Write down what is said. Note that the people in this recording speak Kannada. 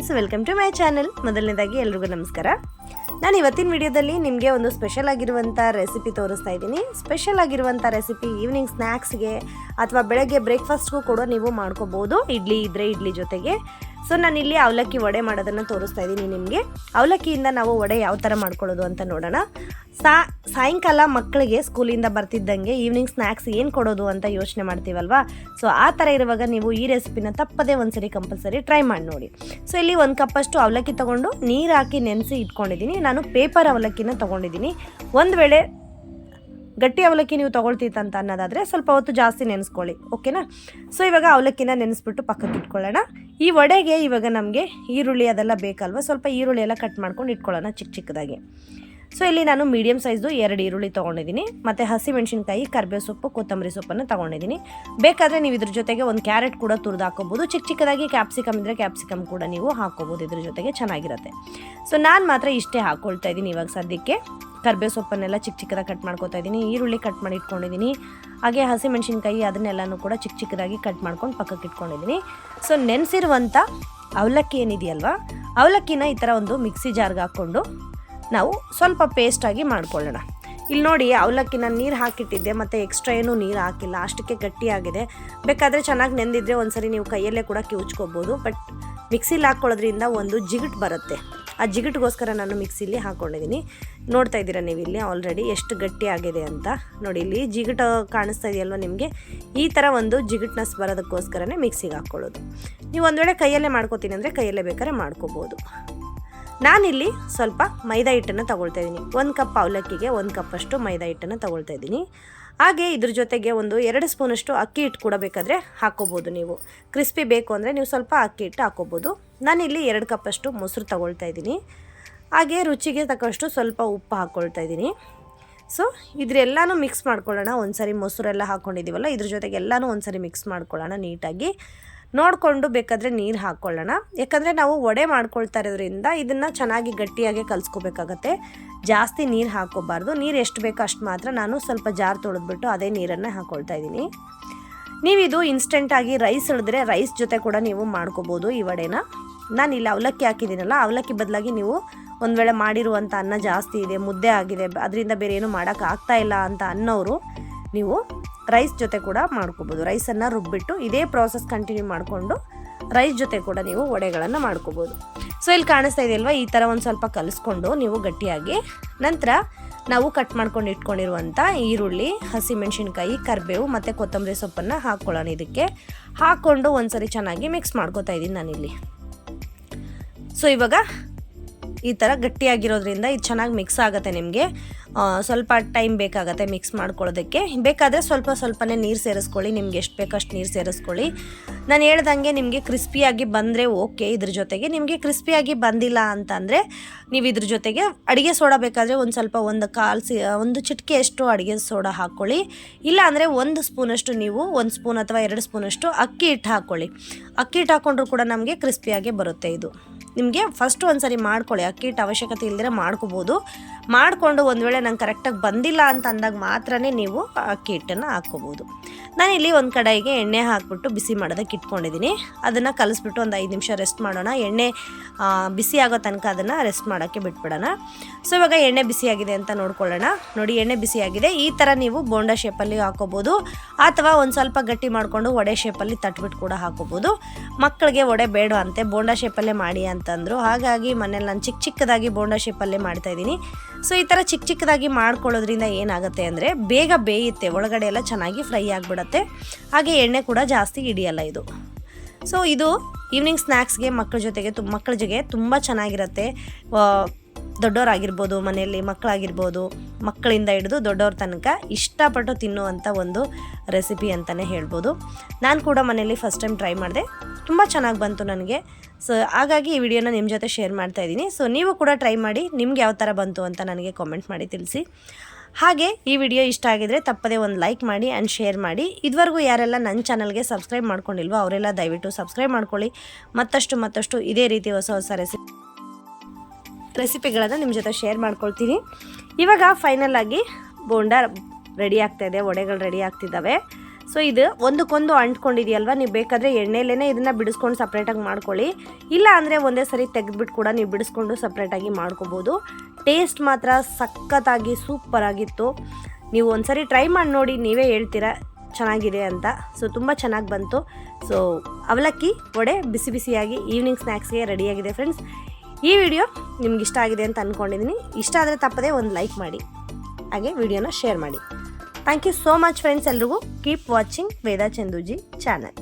Friends, welcome to my channel. ಮೊದಲನೇದಾಗಿ ಎಲ್ರಿಗೂ ನಮಸ್ಕಾರ. ನಾನು ಇವತ್ತಿನ ವಿಡಿಯೋದಲ್ಲಿ ನಿಮಗೆ ಒಂದು ಸ್ಪೆಷಲ್ ಆಗಿರುವಂಥ ರೆಸಿಪಿ ತೋರಿಸ್ತಾ ಇದ್ದೀನಿ. ಸ್ಪೆಷಲ್ ಆಗಿರುವಂಥ ರೆಸಿಪಿ ಈವ್ನಿಂಗ್ ಸ್ನ್ಯಾಕ್ಸ್ಗೆ ಅಥವಾ ಬೆಳಗ್ಗೆ ಬ್ರೇಕ್ಫಾಸ್ಟ್ಗೂ ಕೂಡ ನೀವು ಮಾಡ್ಕೋಬೋದು. ಇಡ್ಲಿ ಇದ್ದರೆ ಇಡ್ಲಿ ಜೊತೆಗೆ. ಸೊ ನಾನಿಲ್ಲಿ ಅವಲಕ್ಕಿ ವಡೆ ಮಾಡೋದನ್ನು ತೋರಿಸ್ತಾ ಇದ್ದೀನಿ ನಿಮಗೆ. ಅವಲಕ್ಕಿಯಿಂದ ನಾವು ವಡೆ ಯಾವ ಥರ ಮಾಡ್ಕೊಳ್ಳೋದು ಅಂತ ನೋಡೋಣ. ಸಾ, ಸಾಯಂಕಾಲ ಮಕ್ಕಳಿಗೆ ಸ್ಕೂಲಿಂದ ಬರ್ತಿದ್ದಂಗೆ ಈವ್ನಿಂಗ್ ಸ್ನ್ಯಾಕ್ಸ್ ಏನು ಕೊಡೋದು ಅಂತ ಯೋಚನೆ ಮಾಡ್ತೀವಲ್ವಾ? ಸೊ ಆ ಥರ ಇರುವಾಗ ನೀವು ಈ ರೆಸಿಪಿನ ತಪ್ಪದೇ ಒಂದ್ಸರಿ ಕಂಪಲ್ಸರಿ ಟ್ರೈ ಮಾಡಿ ನೋಡಿ. ಸೊ ಇಲ್ಲಿ ಒಂದು ಕಪ್ಪಷ್ಟು ಅವಲಕ್ಕಿ ತೊಗೊಂಡು ನೀರು ಹಾಕಿ ನೆನೆಸಿ ಇಟ್ಕೊಂಡಿದ್ದೀನಿ ನಾನು ಪೇಪರ್ ಅವಲಕ್ಕಿನ ತೊಗೊಂಡಿದ್ದೀನಿ ಒಂದು ವೇಳೆ ಗಟ್ಟಿ ಅವಲಕ್ಕಿ ನೀವು ತೊಗೊಳ್ತಿತ್ತಂತ ಅನ್ನೋದಾದರೆ ಸ್ವಲ್ಪ ಹೊತ್ತು ಜಾಸ್ತಿ ನೆನೆಸ್ಕೊಳ್ಳಿ. ಓಕೆನಾ ಸೊ ಇವಾಗ ಅವಲಕ್ಕಿನ ನೆನೆಸ್ಬಿಟ್ಟು ಪಕ್ಕಕ್ಕೆ ಇಟ್ಕೊಳ್ಳೋಣ ಈ ವಡೆಗೆ ಇವಾಗ ನಮಗೆ ಈರುಳ್ಳಿ ಅದೆಲ್ಲ ಬೇಕಲ್ವ? ಸ್ವಲ್ಪ ಈರುಳ್ಳಿ ಎಲ್ಲ ಕಟ್ ಮಾಡ್ಕೊಂಡು ಇಟ್ಕೊಳ್ಳೋಣ ಚಿಕ್ಕ ಚಿಕ್ಕದಾಗಿ. ಸೊ ಇಲ್ಲಿ ನಾನು ಮೀಡಿಯಮ್ ಸೈಜ್ದು ಎರಡು ಈರುಳ್ಳಿ ತೊಗೊಂಡಿದ್ದೀನಿ. ಮತ್ತು ಹಸಿಮೆಣ್ಸಿನ್ಕಾಯಿ, ಕರ್ಬೇವು ಸೊಪ್ಪು, ಕೊತ್ತಂಬರಿ ಸೊಪ್ಪನ್ನು ತೊಗೊಂಡಿದ್ದೀನಿ. ಬೇಕಾದರೆ ನೀವು ಇದ್ರ ಜೊತೆಗೆ ಒಂದು ಕ್ಯಾರೆಟ್ ಕೂಡ ತುರಿದು ಹಾಕೋಬೋದು. ಚಿಕ್ಕ ಚಿಕ್ಕದಾಗಿ ಕ್ಯಾಪ್ಸಿಕಮ್ ಇದ್ದರೆ ಕ್ಯಾಪ್ಸಿಕಮ್ ಕೂಡ ನೀವು ಹಾಕೋಬೋದು. ಇದ್ರ ಜೊತೆಗೆ ಚೆನ್ನಾಗಿರುತ್ತೆ. ಸೊ ನಾನು ಮಾತ್ರ ಇಷ್ಟೇ ಹಾಕ್ಕೊಳ್ತಾ ಇದ್ದೀನಿ ಇವಾಗ ಸದ್ಯಕ್ಕೆ. ಕರ್ಬೇವು ಸೊಪ್ಪನ್ನೆಲ್ಲ ಚಿಕ್ಕ ಚಿಕ್ಕದಾಗಿ ಕಟ್ ಮಾಡ್ಕೊತಾ ಇದ್ದೀನಿ. ಈರುಳ್ಳಿ ಕಟ್ ಮಾಡಿ ಇಟ್ಕೊಂಡಿದ್ದೀನಿ. ಹಾಗೆ ಹಸಿಮೆಣಸಿನ್ಕಾಯಿ ಅದನ್ನೆಲ್ಲನೂ ಕೂಡ ಚಿಕ್ಕ ಚಿಕ್ಕದಾಗಿ ಕಟ್ ಮಾಡ್ಕೊಂಡು ಪಕ್ಕಕ್ಕೆ ಇಟ್ಕೊಂಡಿದ್ದೀನಿ. ಸೊ ನೆನೆಸಿರುವಂಥ ಅವಲಕ್ಕಿ ಏನಿದೆಯಲ್ವಾ? ಅವಲಕ್ಕಿನ ಈ ಥರ ಒಂದು ಮಿಕ್ಸಿ ಜಾರ್ಗೆ ಹಾಕ್ಕೊಂಡು ನಾವು ಸ್ವಲ್ಪ ಪೇಸ್ಟಾಗಿ ಮಾಡ್ಕೊಳ್ಳೋಣ. ಇಲ್ಲಿ ನೋಡಿ, ಅವಲಕ್ಕಿನ ನೀರು ಹಾಕಿಟ್ಟಿದ್ದೆ, ಮತ್ತು ಎಕ್ಸ್ಟ್ರಾ ಏನೂ ನೀರು ಹಾಕಿಲ್ಲ. ಅಷ್ಟಕ್ಕೆ ಗಟ್ಟಿಯಾಗಿದೆ. ಬೇಕಾದರೆ ಚೆನ್ನಾಗಿ ನೆಂದಿದ್ರೆ ಒಂದ್ಸರಿ ನೀವು ಕೈಯಲ್ಲೇ ಕೂಡ ಕಿವುಚ್ಕೋಬೋದು. ಬಟ್ ಮಿಕ್ಸಿಲಿ ಹಾಕ್ಕೊಳ್ಳೋದ್ರಿಂದ ಒಂದು ಜಿಗಿಟ್ ಬರುತ್ತೆ. ಆ ಜಿಗಿಟ್ಗೋಸ್ಕರ ನಾನು ಮಿಕ್ಸಿಲಿ ಹಾಕ್ಕೊಂಡಿದ್ದೀನಿ. ನೋಡ್ತಾ ಇದ್ದೀರಾ ನೀವು ಇಲ್ಲಿ ಆಲ್ರೆಡಿ ಎಷ್ಟು ಗಟ್ಟಿ ಆಗಿದೆ ಅಂತ. ನೋಡಿ, ಇಲ್ಲಿ ಜಿಗುಟ ಕಾಣಿಸ್ತಾ ಇದೆಯಲ್ವ ನಿಮಗೆ? ಈ ಥರ ಒಂದು ಜಿಗುಟ್ನೆಸ್ ಬರೋದಕ್ಕೋಸ್ಕರನೇ ಮಿಕ್ಸಿಗೆ ಹಾಕ್ಕೊಳ್ಳೋದು. ನೀವು ಒಂದು ವೇಳೆ ಕೈಯಲ್ಲೇ ಮಾಡ್ಕೋತೀನಿ ಅಂದರೆ ಕೈಯಲ್ಲೇ ಬೇಕಾದ್ರೆ ಮಾಡ್ಕೋಬೋದು. ನಾನಿಲ್ಲಿ ಸ್ವಲ್ಪ ಮೈದಾ ಹಿಟ್ಟನ್ನು ತಗೊಳ್ತಾ ಇದ್ದೀನಿ. ಒಂದು ಕಪ್ ಅವಲಕ್ಕಿಗೆ ಒಂದು ಕಪ್ಪಷ್ಟು ಮೈದಾ ಹಿಟ್ಟನ್ನು ತಗೊಳ್ತಾ ಇದ್ದೀನಿ. ಹಾಗೆ ಇದ್ರ ಜೊತೆಗೆ ಒಂದು ಎರಡು ಸ್ಪೂನಷ್ಟು ಅಕ್ಕಿ ಹಿಟ್ಟು ಕೂಡ ಬೇಕಾದರೆ ಹಾಕೋಬೋದು ನೀವು. ಕ್ರಿಸ್ಪಿ ಬೇಕು ಅಂದರೆ ನೀವು ಸ್ವಲ್ಪ ಅಕ್ಕಿ ಹಿಟ್ಟು ಹಾಕೋಬೋದು. ನಾನಿಲ್ಲಿ ಎರಡು ಕಪ್ಪಷ್ಟು ಮೊಸರು ತಗೊಳ್ತಾ ಇದ್ದೀನಿ. ಹಾಗೆ ರುಚಿಗೆ ತಕ್ಕಷ್ಟು ಸ್ವಲ್ಪ ಉಪ್ಪು ಹಾಕ್ಕೊಳ್ತಾ ಇದ್ದೀನಿ. ಸೊ, ಇದ್ರೆಲ್ಲನೂ ಮಿಕ್ಸ್ ಮಾಡ್ಕೊಳ್ಳೋಣ. ಒಂದು ಸರಿ ಮೊಸರೆಲ್ಲ ಹಾಕ್ಕೊಂಡಿದ್ದೀವಲ್ಲ ಇದ್ರ ಜೊತೆಗೆ ಎಲ್ಲನೂ ಒಂದ್ಸರಿ ಮಿಕ್ಸ್ ಮಾಡ್ಕೊಳ್ಳೋಣ ನೀಟಾಗಿ. ನೋಡಿಕೊಂಡು ಬೇಕಾದರೆ ನೀರು ಹಾಕ್ಕೊಳ್ಳೋಣ ಯಾಕಂದರೆ ನಾವು ವಡೆ ಮಾಡ್ಕೊಳ್ತಾ ಇರೋದ್ರಿಂದ ಇದನ್ನು ಚೆನ್ನಾಗಿ ಗಟ್ಟಿಯಾಗಿ ಕಲಿಸ್ಕೋಬೇಕಾಗತ್ತೆ. ಜಾಸ್ತಿ ನೀರು ಹಾಕ್ಕೋಬಾರ್ದು. ನೀರು ಎಷ್ಟು ಬೇಕೋ ಅಷ್ಟು ಮಾತ್ರ ನಾನು ಸ್ವಲ್ಪ ಜಾರ್ ತೊಳೆದ್ಬಿಟ್ಟು ಅದೇ ನೀರನ್ನು ಹಾಕ್ಕೊಳ್ತಾ ಇದ್ದೀನಿ. ನೀವಿದು ಇನ್ಸ್ಟೆಂಟಾಗಿ ರೈಸ್ ಇಳಿದ್ರೆ ರೈಸ್ ಜೊತೆ ಕೂಡ ನೀವು ಮಾಡ್ಕೋಬೋದು ಈ ವಡೆನ. ನಾನು ಇಲ್ಲಿ ಅವಲಕ್ಕಿ ಹಾಕಿದ್ದೀನಲ್ಲ, ಅವಲಕ್ಕಿ ಬದಲಾಗಿ ನೀವು ಒಂದು ವೇಳೆ ಮಾಡಿರುವಂಥ ಅನ್ನ ಜಾಸ್ತಿ ಇದೆ, ಮುದ್ದೆ ಆಗಿದೆ, ಅದರಿಂದ ಬೇರೆ ಏನು ಮಾಡೋಕ್ಕಾಗ್ತಾ ಇಲ್ಲ ಅಂತ ಅನ್ನೋರು ನೀವು ರೈಸ್ ಜೊತೆ ಕೂಡ ಮಾಡ್ಕೋಬೋದು. ರೈಸನ್ನು ರುಬ್ಬಿಟ್ಟು ಇದೇ ಪ್ರಾಸೆಸ್ ಕಂಟಿನ್ಯೂ ಮಾಡಿಕೊಂಡು ರೈಸ್ ಜೊತೆ ಕೂಡ ನೀವು ವಡೆಗಳನ್ನು ಮಾಡ್ಕೋಬೋದು. ಸೊ ಇಲ್ಲಿ ಕಾಣಿಸ್ತಾ ಇದೆಯಲ್ವ ಈ ಥರ ಒಂದು ಸ್ವಲ್ಪ ಕಲಿಸ್ಕೊಂಡು ನೀವು ಗಟ್ಟಿಯಾಗಿ ನಂತರ ನಾವು ಕಟ್ ಮಾಡ್ಕೊಂಡು ಇಟ್ಕೊಂಡಿರುವಂಥ ಈರುಳ್ಳಿ, ಹಸಿಮೆಣಸಿನ್ಕಾಯಿ, ಕರಿಬೇವು ಮತ್ತು ಕೊತ್ತಂಬರಿ ಸೊಪ್ಪನ್ನು ಹಾಕ್ಕೊಳ್ಳೋಣ ಇದಕ್ಕೆ ಹಾಕ್ಕೊಂಡು ಒಂದ್ಸರಿ ಚೆನ್ನಾಗಿ ಮಿಕ್ಸ್ ಮಾಡ್ಕೊತಾ ಇದ್ದೀನಿ ನಾನಿಲ್ಲಿ. ಸೊ ಇವಾಗ ಈ ಥರ ಗಟ್ಟಿಯಾಗಿರೋದ್ರಿಂದ ಇದು ಚೆನ್ನಾಗಿ ಮಿಕ್ಸ್ ಆಗುತ್ತೆ ನಿಮಗೆ. ಸ್ವಲ್ಪ ಟೈಮ್ ಬೇಕಾಗುತ್ತೆ ಮಿಕ್ಸ್ ಮಾಡ್ಕೊಳ್ಳೋದಕ್ಕೆ. ಬೇಕಾದರೆ ಸ್ವಲ್ಪ ಸ್ವಲ್ಪನೇ ನೀರು ಸೇರಿಸ್ಕೊಳ್ಳಿ, ನಿಮ್ಗೆ ಎಷ್ಟು ಬೇಕಷ್ಟು ನೀರು ಸೇರಿಸ್ಕೊಳ್ಳಿ. ನಾನು ಹೇಳ್ದಂಗೆ ನಿಮಗೆ ಕ್ರಿಸ್ಪಿಯಾಗಿ ಬಂದರೆ ಓಕೆ ಇದ್ರ ಜೊತೆಗೆ ನಿಮಗೆ ಕ್ರಿಸ್ಪಿಯಾಗಿ ಬಂದಿಲ್ಲ ಅಂತಂದರೆ ನೀವು ಇದ್ರ ಜೊತೆಗೆ ಅಡುಗೆ ಸೋಡಾ ಬೇಕಾದರೆ ಒಂದು ಸ್ವಲ್ಪ ಒಂದು ಕಾಲು ಸಿ, ಒಂದು ಚಿಟಿಕೆಯಷ್ಟು ಅಡುಗೆ ಸೋಡಾ ಹಾಕ್ಕೊಳ್ಳಿ. ಇಲ್ಲ ಅಂದರೆ ಒಂದು ಸ್ಪೂನಷ್ಟು ನೀವು ಒಂದು ಸ್ಪೂನ್ ಅಥವಾ ಎರಡು ಸ್ಪೂನಷ್ಟು ಅಕ್ಕಿ ಹಿಟ್ಟು ಹಾಕ್ಕೊಳ್ಳಿ. ಅಕ್ಕಿ ಹಿಟ್ಟು ಹಾಕ್ಕೊಂಡ್ರೂ ಕೂಡ ನಮಗೆ ಕ್ರಿಸ್ಪಿಯಾಗಿ ಬರುತ್ತೆ ಇದು. ನಿಮಗೆ ಫಸ್ಟ್ ಒಂದು ಸರಿ ಮಾಡ್ಕೊಳ್ಳಿ. ಅಕ್ಕಿ ಹಿಟ್ಟು ಅವಶ್ಯಕತೆ ಇಲ್ಲದಿರ ಮಾಡ್ಕೋಬೋದು. ಮಾಡಿಕೊಂಡು ಒಂದು ವೇಳೆ ನಂಗೆ ಕರೆಕ್ಟಾಗಿ ಬಂದಿಲ್ಲ ಅಂತ ಅಂದಾಗ ಮಾತ್ರನೇ ನೀವು ಅಕ್ಕಿ ಹಿಟ್ಟನ್ನು ಹಾಕ್ಕೋಬೋದು. ನಾನಿಲ್ಲಿ ಒಂದು ಕಡೆಗೆ ಎಣ್ಣೆ ಹಾಕ್ಬಿಟ್ಟು ಬಿಸಿ ಮಾಡೋದಕ್ಕೆ ಇಟ್ಕೊಂಡಿದ್ದೀನಿ. ಅದನ್ನು ಕಲಿಸ್ಬಿಟ್ಟು ಒಂದು ಐದು ನಿಮಿಷ ರೆಸ್ಟ್ ಮಾಡೋಣ. ಎಣ್ಣೆ ಬಿಸಿ ಆಗೋ ತನಕ ಅದನ್ನು ರೆಸ್ಟ್ ಮಾಡೋಕ್ಕೆ ಬಿಟ್ಬಿಡೋಣ. ಸೊ ಇವಾಗ ಎಣ್ಣೆ ಬಿಸಿಯಾಗಿದೆ ಅಂತ ನೋಡ್ಕೊಳ್ಳೋಣ. ನೋಡಿ, ಎಣ್ಣೆ ಬಿಸಿಯಾಗಿದೆ ಈ ಥರ ನೀವು ಬೋಂಡಾ ಶೇಪಲ್ಲಿ ಹಾಕೋಬೋದು. ಅಥವಾ ಒಂದು ಸ್ವಲ್ಪ ಗಟ್ಟಿ ಮಾಡಿಕೊಂಡು ವಡೆ ಶೇಪಲ್ಲಿ ತಟ್ಬಿಟ್ಟು ಕೂಡ ಹಾಕೋಬೋದು. ಮಕ್ಕಳಿಗೆ ವಡೆ ಬೇಡ ಅಂತೆ. ಬೋಂಡಾ ಶೇಪಲ್ಲೇ ಮಾಡಿ ಅಂತಂದರು. ಹಾಗಾಗಿ ಮನೇಲಿ ನಾನು ಚಿಕ್ಕ ಚಿಕ್ಕದಾಗಿ ಬೋಂಡಾ ಶೇಪಲ್ಲೇ ಮಾಡ್ತಾಯಿದ್ದೀನಿ ಸೊ ಈ ಥರ ಚಿಕ್ಕ ಚಿಕ್ಕದಾಗಿ ಮಾಡ್ಕೊಳ್ಳೋದ್ರಿಂದ ಏನಾಗುತ್ತೆ ಅಂದರೆ ಬೇಗ ಬೇಯುತ್ತೆ, ಒಳಗಡೆ ಎಲ್ಲ ಚೆನ್ನಾಗಿ ಫ್ರೈ ಆಗಿಬಿಡತ್ತೆ. ಹಾಗೆ ಎಣ್ಣೆ ಕೂಡ ಜಾಸ್ತಿ ಹಿಡಿಯಲ್ಲ ಇದು. ಸೊ ಇದು ಈವ್ನಿಂಗ್ ಸ್ನ್ಯಾಕ್ಸ್ಗೆ ಮಕ್ಕಳ ಜೊತೆಗೆ ತು, ಮಕ್ಕಳ ಜೊತೆಗೆ ತುಂಬ ಚೆನ್ನಾಗಿರುತ್ತೆ. ದೊಡ್ಡವರಾಗಿರ್ಬೋದು, ಮನೆಯಲ್ಲಿ ಮಕ್ಕಳಾಗಿರ್ಬೋದು, ಮಕ್ಕಳಿಂದ ಹಿಡಿದು ದೊಡ್ಡವ್ರ ತನಕ ಇಷ್ಟಪಟ್ಟು ತಿನ್ನುವಂಥ ಒಂದು ರೆಸಿಪಿ ಅಂತಲೇ ಹೇಳ್ಬೋದು. ನಾನು ಕೂಡ ಮನೆಯಲ್ಲಿ ಫಸ್ಟ್ ಟೈಮ್ ಟ್ರೈ ಮಾಡಿದೆ. ತುಂಬ ಚೆನ್ನಾಗಿ ಬಂತು ನನಗೆ. ಸೊ ಹಾಗಾಗಿ ಈ ವಿಡಿಯೋನ ನಿಮ್ಮ ಜೊತೆ ಶೇರ್ ಮಾಡ್ತಾ ಇದ್ದೀನಿ. ಸೊ ನೀವು ಕೂಡ ಟ್ರೈ ಮಾಡಿ ನಿಮ್ಗೆ ಯಾವ ಥರ ಬಂತು ಅಂತ ನನಗೆ ಕಾಮೆಂಟ್ ಮಾಡಿ ತಿಳಿಸಿ. ಹಾಗೆ ಈ ವಿಡಿಯೋ ಇಷ್ಟ ಆಗಿದ್ರೆ ತಪ್ಪದೇ ಒಂದು ಲೈಕ್ ಮಾಡಿ ಆ್ಯಂಡ್ ಶೇರ್ ಮಾಡಿ. ಇದುವರೆಗೂ ಯಾರೆಲ್ಲ ನನ್ನ ಚಾನಲ್ಗೆ ಸಬ್ಸ್ಕ್ರೈಬ್ ಮಾಡ್ಕೊಂಡಿಲ್ವೋ, ಅವರೆಲ್ಲ ದಯವಿಟ್ಟು ಸಬ್ಸ್ಕ್ರೈಬ್ ಮಾಡ್ಕೊಳ್ಳಿ. ಮತ್ತಷ್ಟು ಮತ್ತಷ್ಟು ಇದೇ ರೀತಿ ಹೊಸ ಹೊಸ ರೆಸಿಪಿ ರೆಸಿಪಿಗಳನ್ನು ನಿಮ್ಮ ಜೊತೆ ಶೇರ್ ಮಾಡ್ಕೊಳ್ತೀನಿ. ಇವಾಗ ಫೈನಲ್ ಆಗಿ ಬೋಂಡ ರೆಡಿ ಆಗ್ತಾಯಿದೆ ವಡೆಗಳು ರೆಡಿ ಆಗ್ತಿದ್ದಾವೆ. ಸೊ ಇದು ಒಂದಕ್ಕೊಂದು ಅಂಟ್ಕೊಂಡಿದೆಯಲ್ವ? ನೀವು ಬೇಕಾದರೆ ಎಣ್ಣೆಲೇ ಇದನ್ನು ಬಿಡಿಸ್ಕೊಂಡು ಸಪ್ರೇಟಾಗಿ ಮಾಡ್ಕೊಳ್ಳಿ. ಇಲ್ಲ ಅಂದರೆ ಒಂದೇ ಸರಿ ತೆಗೆದ್ಬಿಟ್ಟು ಕೂಡ ನೀವು ಬಿಡಿಸ್ಕೊಂಡು ಸಪ್ರೇಟಾಗಿ ಮಾಡ್ಕೋಬೋದು. ಟೇಸ್ಟ್ ಮಾತ್ರ ಸಖತ್ತಾಗಿ ಸೂಪರಾಗಿತ್ತು ನೀವು ಒಂದ್ಸರಿ ಟ್ರೈ ಮಾಡಿ ನೋಡಿ, ನೀವೇ ಹೇಳ್ತೀರಾ, ಚೆನ್ನಾಗಿದೆ ಅಂತ. ಸೊ ತುಂಬ ಚೆನ್ನಾಗಿ ಬಂತು. ಸೊ ಅವಲಕ್ಕಿ, ವಡೆ, ಬಿಸಿ ಬಿಸಿಯಾಗಿ ಈವ್ನಿಂಗ್ ಸ್ನ್ಯಾಕ್ಸ್ಗೆ ರೆಡಿಯಾಗಿದೆ ಫ್ರೆಂಡ್ಸ್ ಈ ವಿಡಿಯೋ ನಿಮ್ಗೆ ಇಷ್ಟ ಆಗಿದೆ ಅಂತ ಅಂದ್ಕೊಂಡಿದ್ದೀನಿ ಇಷ್ಟ ಆದರೆ ತಪ್ಪದೆ ಒಂದು ಲೈಕ್ ಮಾಡಿ. ಹಾಗೆ ವಿಡಿಯೋನ ಶೇರ್ ಮಾಡಿ. Thank you so much friends ಎಲ್ರಿಗೂ. Keep watching Veda Chanduji channel